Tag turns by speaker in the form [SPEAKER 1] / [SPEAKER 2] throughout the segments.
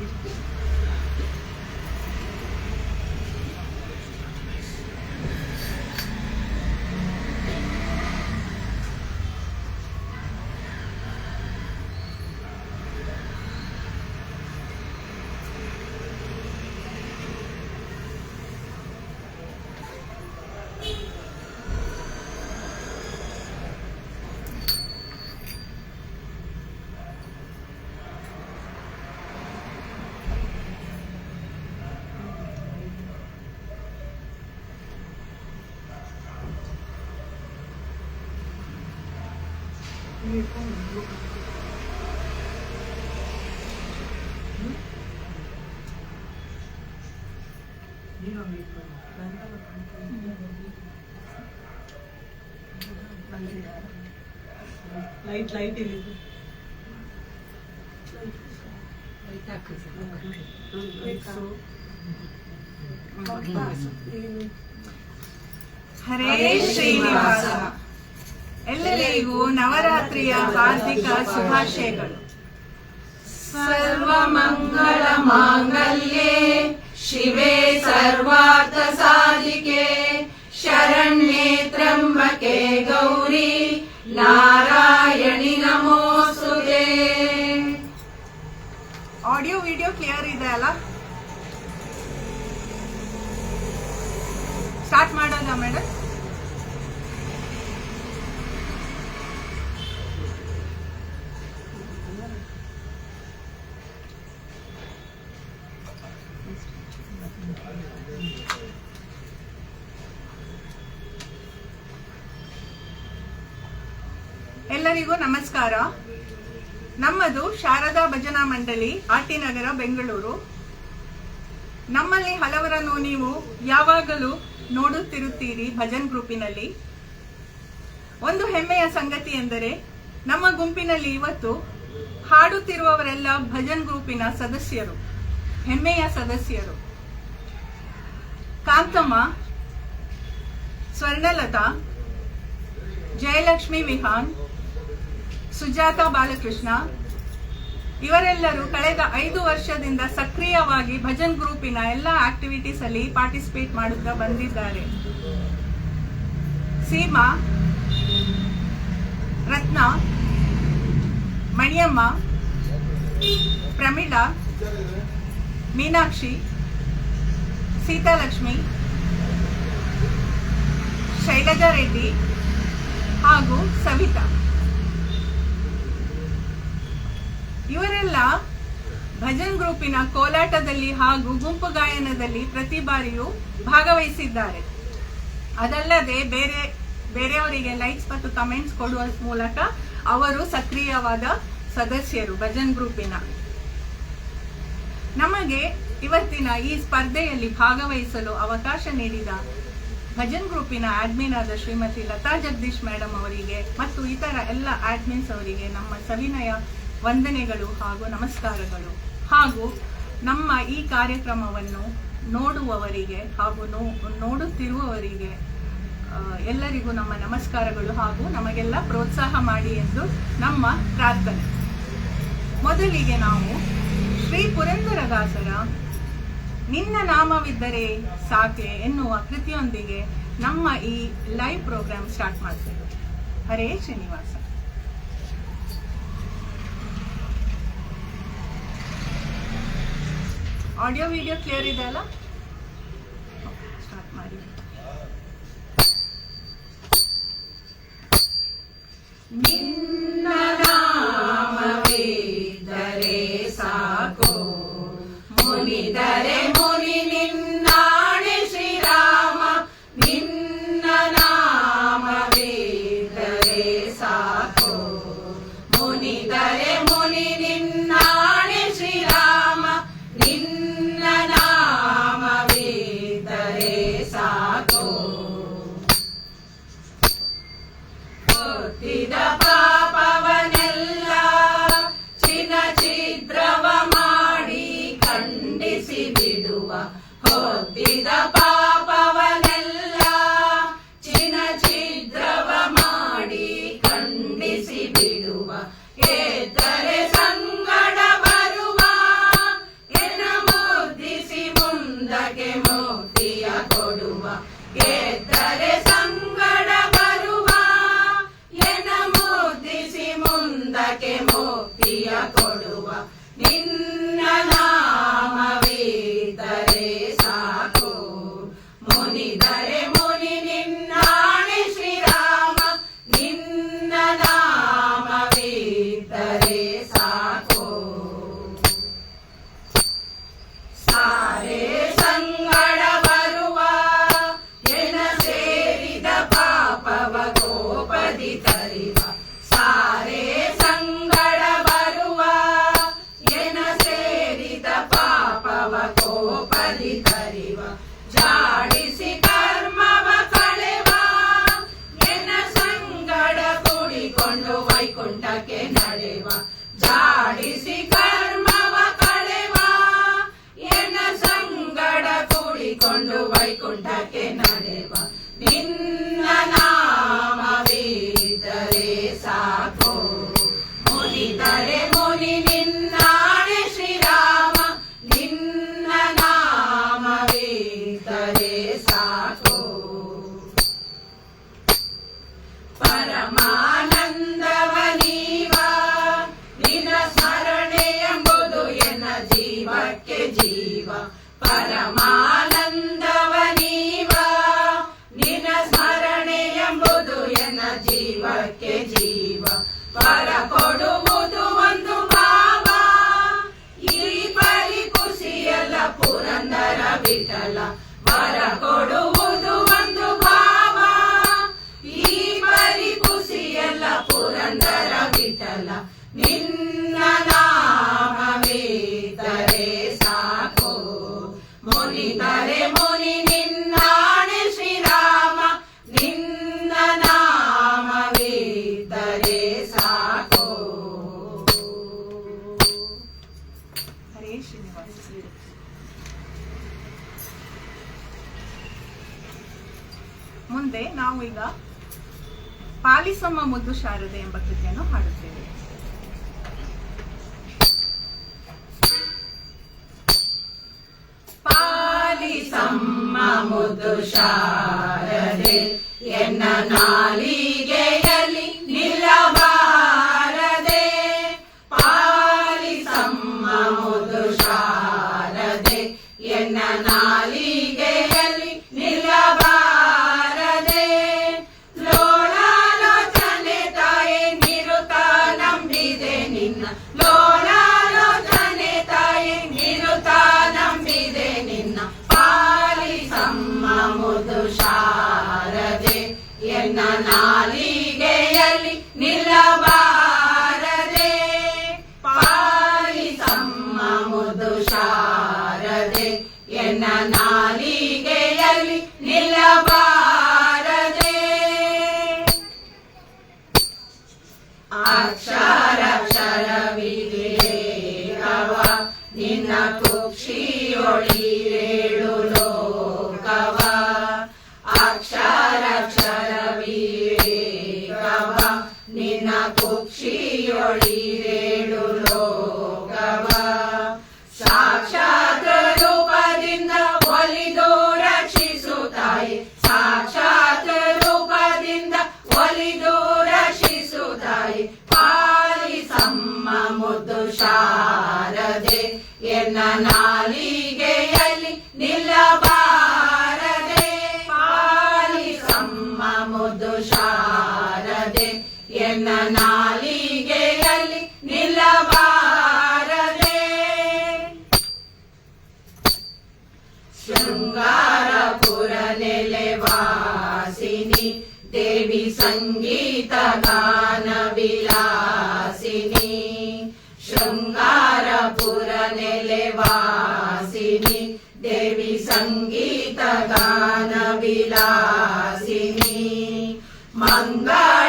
[SPEAKER 1] Thank you. Light light ಇದೆ
[SPEAKER 2] ಹರೇ ಶ್ರೀನಿವಾಸ. ಎಲ್ಲರಿಗೂ ನವರಾತ್ರಿಯ ಹಾರ್ದಿಕ ಶುಭಾಶಯಗಳು.
[SPEAKER 3] ಸರ್ವ ಮಂಗಳ ಮಾಂಗಲ್ಯೆ. ಶಿವೆ ಸರ್ವಾರ್ಥ ಸಾಧಿಕೆ. ಶರಣ್ಯೆ ತ್ರ್ಯಂಬಕೆ ಗೌರಿ. ನಾರಾಯಣಿ ನಮೋಸ್ತುತೆ.
[SPEAKER 2] ಆಡಿಯೋ ವಿಡಿಯೋ ಕ್ಲಿಯರ್ ಇದೆ ಅಲ್ಲ? ಸ್ಟಾರ್ಟ್ ಮಾಡೋಣ ಮೇಡಮ್ ಎಲ್ಲರಿಗೂ ನಮಸ್ಕಾರ. ನಮ್ಮದು ಶಾರದಾ ಭಜನಾ ಮಂಡಳಿ ಆರ್ಟಿ ನಗರ, ಬೆಂಗಳೂರು. ನಮ್ಮಲ್ಲಿ ಹಲವರನ್ನು ನೀವು ಯಾವಾಗಲೂ ನೋಡುತ್ತಿರುತ್ತೀರಿ ಭಜನ್ ಗ್ರೂಪಿನಲ್ಲಿ. ಒಂದು ಹೆಮ್ಮೆಯ ಸಂಗತಿ ಎಂದರೆ, ನಮ್ಮ ಗುಂಪಿನಲ್ಲಿ ಇವತ್ತು ಹಾಡುತ್ತಿರುವವರೆಲ್ಲ ಭಜನ್ ಗ್ರೂಪಿನ ಸದಸ್ಯರು, ಹೆಮ್ಮೆಯ ಸದಸ್ಯರು. ಕಾಂತಮ್ಮ, ಸ್ವರ್ಣಲತಾ, ಜಯಲಕ್ಷ್ಮಿ ವಿಹಾನ್ ಸುಜಾತ ಬಾಲಕೃಷ್ಣ. ಇವರೆಲ್ಲರೂ ಕಳೆದ ಐದು ವರ್ಷದಿಂದ ಸಕ್ರಿಯವಾಗಿ ಭಜನ್ ಗ್ರೂಪಿನ ಎಲ್ಲ ಆಕ್ಟಿವಿಟೀಸ್ ಅಲ್ಲಿ ಪಾರ್ಟಿಸಿಪೇಟ್ ಮಾಡುತ್ತಾ ಬಂದಿದ್ದಾರೆ. ಸೀಮಾ, ರತ್ನ, ಮಣಿಯಮ್ಮ, ಪ್ರಮೀಳಾ, ಮೀನಾಕ್ಷಿ, ಸೀತಾಲಕ್ಷ್ಮಿ, ಶೈಲಜಾ ರೆಡ್ಡಿ ಹಾಗೂ ಸವಿತಾ. ಭಜನ್ ಗ್ರೂಪಿನ ಕೋಲಾಟದಲ್ಲಿ ಹಾಗೂ ಗುಂಪು ಗಾಯನದಲ್ಲಿ ಪ್ರತಿ ಬಾರಿಯೂ ಭಾಗವಹಿಸಿದ್ದಾರೆ. ಅದಲ್ಲದೆ ಬೇರೆ, ಬೇರೆಯವರಿಗೆ ಲೈಕ್ಸ್ ಮತ್ತು ಕಮೆಂಟ್ಸ್ ಕೊಡುವ ಮೂಲಕ ಅವರು ಸಕ್ರಿಯವಾದ ಸದಸ್ಯರು ಭಜನ್ ಗ್ರೂಪಿನ. ನಮಗೆ ಇವತ್ತಿನ ಈ ಸ್ಪರ್ಧೆಯಲ್ಲಿ ಭಾಗವಹಿಸಲು ಅವಕಾಶ ನೀಡಿದ ಭಜನ್ ಗ್ರೂಪಿನ ಆಡ್ಮಿನ್ ಆದ ಶ್ರೀಮತಿ ಲತಾ ಜಗದೀಶ್ ಮೇಡಮ್ ಅವರಿಗೆ ಮತ್ತು ಇತರ ಎಲ್ಲ ಆಡ್ಮಿನ್ಸ್ ಅವರಿಗೆ ನಮ್ಮ ಸವಿನಯ ವಂದನೆಗಳು ಹಾಗೂ ನಮಸ್ಕಾರಗಳು. ಹಾಗೂ ನಮ್ಮ ಈ ಕಾರ್ಯಕ್ರಮವನ್ನು ನೋಡುವವರಿಗೆ ಹಾಗೂ ನೋ- ನೋಡುತ್ತಿರುವವರಿಗೆ ಎಲ್ಲರಿಗೂ ನಮ್ಮ ನಮಸ್ಕಾರಗಳು ಹಾಗೂ ನಮಗೆಲ್ಲ ಪ್ರೋತ್ಸಾಹ ಮಾಡಿ ಎಂದು ನಮ್ಮ ಪ್ರಾರ್ಥನೆ. ಮೊದಲಿಗೆ ನಾವು ಶ್ರೀ ಪುರಂದರದಾಸರ, ನಿನ್ನ ನಾಮವಿದ್ದರೆ ಸಾಕೆ ಎನ್ನುವ ಕೃತಿಯೊಂದಿಗೆ ನಮ್ಮ ಈ ಲೈವ್ ಪ್ರೋಗ್ರಾಮ್ ಸ್ಟಾರ್ಟ್ ಮಾಡ್ತೇವೆ. Hare Srinivasa. Audio video clear ಇದೆ ಅಲ್ಲ? ಸ್ಟಾರ್ಟ್ ಮಾಡಿ.
[SPEAKER 3] ನಿನ್ನ ನಾಮವಿದ್ದರೆ ಸಾಕು. ಮುನಿದರೆ ಮುನಿ ನಿನ್ನಾಣೆ ಶ್ರೀರಾಮ. ನಿನ್ನ ನಾಮವಿದ್ದರೆ ಸಾಕು. ಮುನಿದರೆ ಮುನಿ ಹುಟ್ಟಿದ ಪಾಪವನೆಲ್ಲ ಚಿನ ಛಿದ್ರವ ಮಾಡಿ ಖಂಡಿಸಿ ಬಿಡುವ. ಏತರೆ ಸಂಗಡ ಬರುವ ಎನ ಮುದ್ದಿಸಿ ಮುಂದಕ್ಕೆ ಮೋದಿಯ ಕೊಡುವ. ಏತರೆ ಸಂಗಡ ಬರುವ ಎನ ಮುದ್ದಿಸಿ ಮುಂದಕ್ಕೆ ಮೋದಿಯ ಕೊಡುವ. ನಿನ್ನ ಕೊಂಡು ವೈಕುಂಠಕ್ಕೆ ನಡೆವ. ಜಾಡಿಸಿ ಕರ್ಮವ ಕಳೆವ. ಎನ್ನ ಸಂಗಡ ಕೂಡಿಕೊಂಡು ವೈಕುಂಠಕ್ಕೆ ನಡೆವ. ನಿನ್ನ ನಾಮವಿದ್ದರೆ ಸಾಕು. ಮುನಿದರೆ ಕೊಡುವುದು ಒಂದು ಭಾವ ಈ ಪರಿ ಖುಷಿಯಲ್ಲ ಪುರಂದರ ವಿಠಲ ವರ ಕೊಡುವುದು ಒಂದು ಭಾವ ಈ ಪರಿ ಖುಷಿಯಲ್ಲ ಪುರಂದರ ವಿಠಲ ನಿನ್ನ ನಾಮವೇ ತರೆ ಸಾಕು.
[SPEAKER 2] ಮುನಿದರೆ ಪಾಲಿಸಮ್ಮ ಮುದ್ದು ಶಾರದೆ ಎಂಬ ಕೃತಿಯನ್ನು ಹಾಡುತ್ತೇವೆ.
[SPEAKER 3] ಪಾಲಿಸಮ್ಮ ಮುದ್ದು ಶಾರದೆ ಎನ್ನ ನಾಲಿಗೆ ನಿಲ್ಲಬಾರದೆ ಪಾಲಿಸಮ್ಮ ಮುದು ಶಾರದೆ ಎನ್ನ ನಾಲಿಗೆಯಲ್ಲಿ ನಿಲ್ಲಬಾರದೆ. ಅಕ್ಷರಕ್ಷರವಿಲೇರವ ನಿನ್ನ ಕುಕ್ಷಿಯೊಳಿರೇಳು ಲೋಕವ. ಅಕ್ಷರಕ್ಷ Glory. शृङ्गारपुरनिलवासिनि देवि सङ्गीतगानविलासिनि। शृङ्गारपुरनिलवासिनि देवि सङ्गीतगानविलासिनि। मङ्गा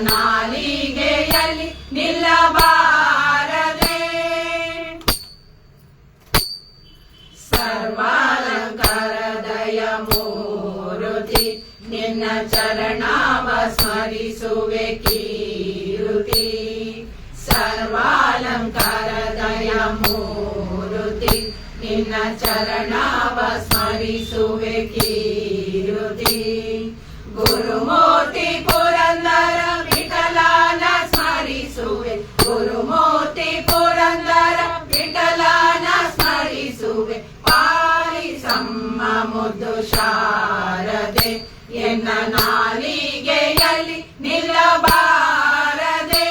[SPEAKER 3] ನಾಲಿಗೆಯಲ್ಲಿ ನಿಲ್ಲಬಾರದೆ. ಸರ್ವಾಲಂಕಾರದಯ ಮೂರುತಿ, ನಿನ್ನ ಚರಣಾವ ಸ್ಮರಿಸುವೆ ಕೀರುತಿ ಸರ್ವಾಲಂಕಾರದಯ ಮೂರುತಿ, ನಿನ್ನ ಚರಣಾವ ಸ್ಮರಿಸುವೆ ಕೀರುತಿ ಗುರುಮೂರ್ತಿ ಪುರ ಶಾರದೆ ಎನ್ನ ನಾಲಿಗೆಯಲ್ಲಿ ನಿಲ್ಲಬಾರದೆ.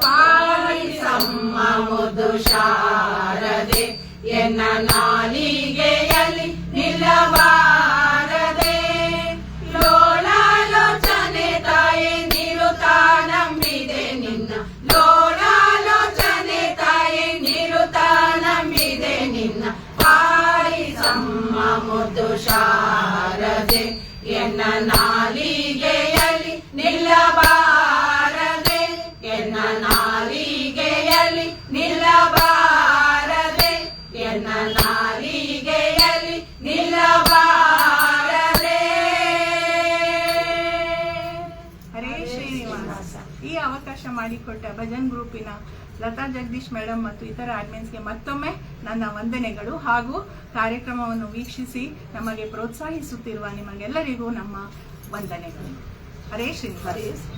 [SPEAKER 3] ಪಾಲಿಸಮ್ಮ ಮುದು ಶಾರದೆ ಎನ್ನ ನಾಲಿಗೆಯಲ್ಲಿ ನಾಲಿಗೆಯಲ್ಲಿ ನಿಲ್ಲಬಾರದೆ ಎನ್ನ ನಾಲಿಗೆಯಲ್ಲಿ ನಿಲ್ಲಬಾರದೆ ಎನ್ನ ನಾಲಿಗೆಯಲ್ಲಿ ನಿಲ್ಲಬಾರದೆ.
[SPEAKER 2] ಹರೇ ಶ್ರೀನಿವಾಸ. ಈ ಅವಕಾಶ ಮಾಡಿಕೊಟ್ಟ ಭಜನ್ ಗ್ರೂಪಿನ ಲತಾ ಜಗದೀಶ್ ಮೇಡಮ್ ಮತ್ತು ಇತರ ಅಡ್ಮಿನ್ಸ್ಗೆ ಮತ್ತೊಮ್ಮೆ ನನ್ನ ವಂದನೆಗಳು ಹಾಗೂ ಕಾರ್ಯಕ್ರಮವನ್ನು ವೀಕ್ಷಿಸಿ ನಮಗೆ ಪ್ರೋತ್ಸಾಹಿಸುತ್ತಿರುವ ನಿಮಗೆಲ್ಲರಿಗೂ ನಮ್ಮ ವಂದನೆಗಳು. ಹರೇ ಶ್ರೀನಿವಾಸ